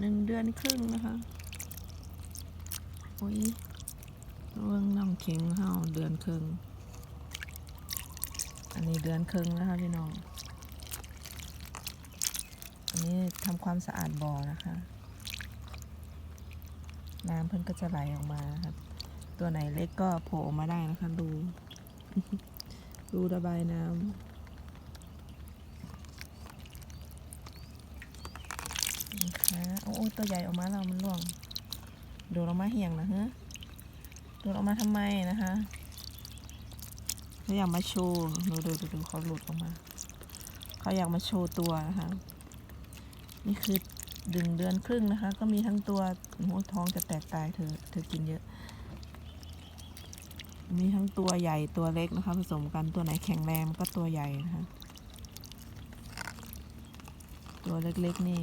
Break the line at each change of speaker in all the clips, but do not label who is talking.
หนึ่งเดือนครึ่งนะคะโอ้ยเรื่องน้ำเข็งเฮาเดือนครึ่ง อันนี้เดือนครึ่งนะคะพี่น้อง อันนี้ทำความสะอาดบ่อนะคะ น้ำเพิ่นก็จะไหลออกมาครับ ตัวไหนเล็กก็โผล่ออกมาได้นะคะรูรูระบายน้ำ นะคะโอ้โอตัวใหญ่ออกมาแล้วมันร่วงโดดออกมาเหี่ยงนะฮะโดดออกมาทำไมนะคะเขาอยากมาโชว์ดูดูดูดูเขาหลุดออกมาเขาอยากมาโชว์ตัวนะคะ นี่คือดึงเดือนครึ่งนะคะ ก็มีทั้งตัวโอ้โหท้องจะแตกตายเธอเธอกินเยอะ มีทั้งตัวใหญ่ตัวเล็กนะคะ ผสมกันตัวไหนแข็งแรงก็ตัวใหญ่นะคะ ตัวเล็กๆนี่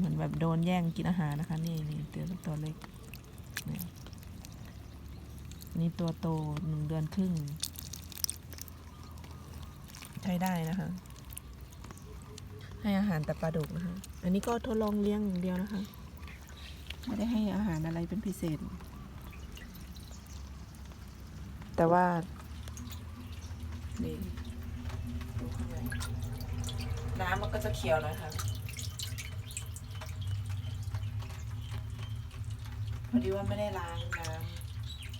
เหมือนแบบโดนแย่งกินอาหารนะคะ นี่นี่ตัวตัวเล็กนี่นี่ตัวโตหนึ่งเดือนครึ่ง ใช้ได้นะคะ ให้อาหารแต่ปลาดุกนะคะ อันนี้ก็ทดลองเลี้ยงอย่างเดียวนะคะ ไม่ได้ให้อาหารอะไรเป็นพิเศษ แต่ว่านี่น้ำมันก็จะเขียวน่อยค่ะ พอดีว่าไม่ได้ล้างน้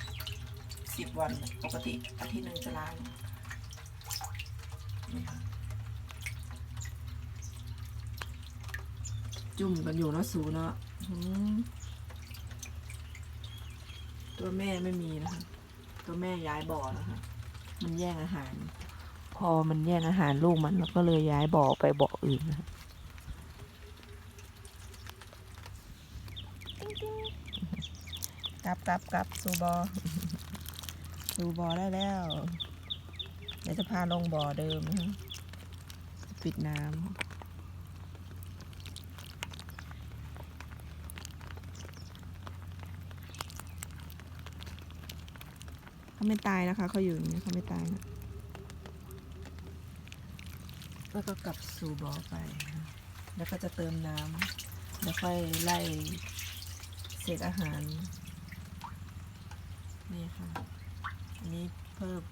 ำสิบวันปกติอาทิตย์หนึ่งจะล้างนี่ค่ะจุ่มกันอยู่เนาะสูเนาะอืมตัวแม่ไม่มีนะคะ ตัวแม่ย้ายบ่อนะคะ มันแย่งอาหาร พอมันแย่งอาหารลูกมันแล้วก็เลยย้ายบ่อไปบ่ออื่นนะคะ กลับกลับกลับสู่บอ่อสู่บ่อได้แล้ว เดี๋ยวจะพาลงบ่อเดิมปิดน้ำเขาไม่ตายนะคะ เขาอยู่อย่างนี้เขาไม่ตายนะ แล้วก็กลับสู่บ่อไป แล้วก็จะเติมน้ำแล้วค่อยไล่เศษอาหาร นี่ค่ะ อันนี้เพิ่ม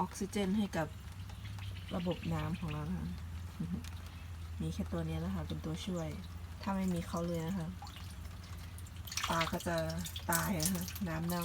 ออกซิเจนให้กับระบบน้ำของเรานะคะมีแค่ตัวนี้ยนะคะ เป็นตัวช่วย ถ้าไม่มีเขาเลยนะคะ ปลาก็จะตายนะคะน้ำเน่า